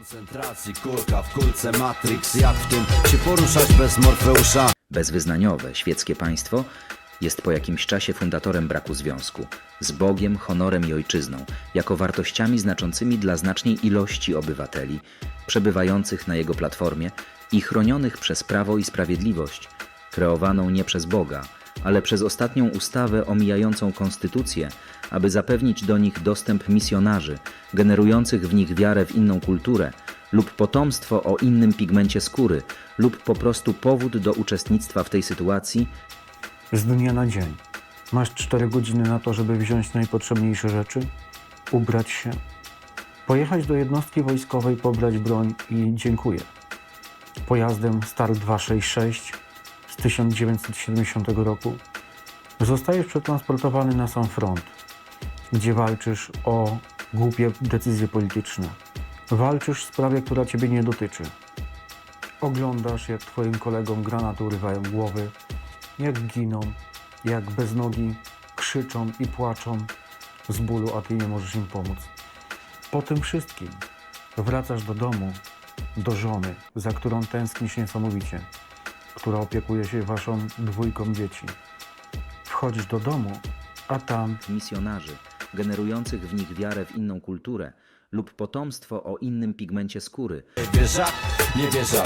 koncentracji, kulka w kulce Matrix Jak w tym się poruszać bez Morfeusza? Bezwyznaniowe, świeckie państwo jest po jakimś czasie fundatorem braku związku z Bogiem, honorem i ojczyzną, jako wartościami znaczącymi dla znacznej ilości obywateli przebywających na jego platformie i chronionych przez prawo i sprawiedliwość, kreowaną nie przez Boga, ale przez ostatnią ustawę omijającą konstytucję, aby zapewnić do nich dostęp misjonarzy, generujących w nich wiarę w inną kulturę, lub potomstwo o innym pigmencie skóry, lub po prostu powód do uczestnictwa w tej sytuacji, z dnia na dzień. Masz 4 godziny na to, żeby wziąć najpotrzebniejsze rzeczy, ubrać się, pojechać do jednostki wojskowej, pobrać broń i dziękuję. Pojazdem Star 266 z 1970 roku zostajesz przetransportowany na sam front, gdzie walczysz o głupie decyzje polityczne. Walczysz w sprawie, która ciebie nie dotyczy. Oglądasz, jak twoim kolegom granaty urywają głowy, jak giną, jak bez nogi krzyczą i płaczą z bólu, a ty nie możesz im pomóc. Po tym wszystkim wracasz do domu, do żony, za którą tęsknisz niesamowicie, która opiekuje się waszą dwójką dzieci. Wchodzisz do domu, a tam misjonarzy, generujących w nich wiarę w inną kulturę, lub potomstwo o innym pigmencie skóry, Wieża, nie wieża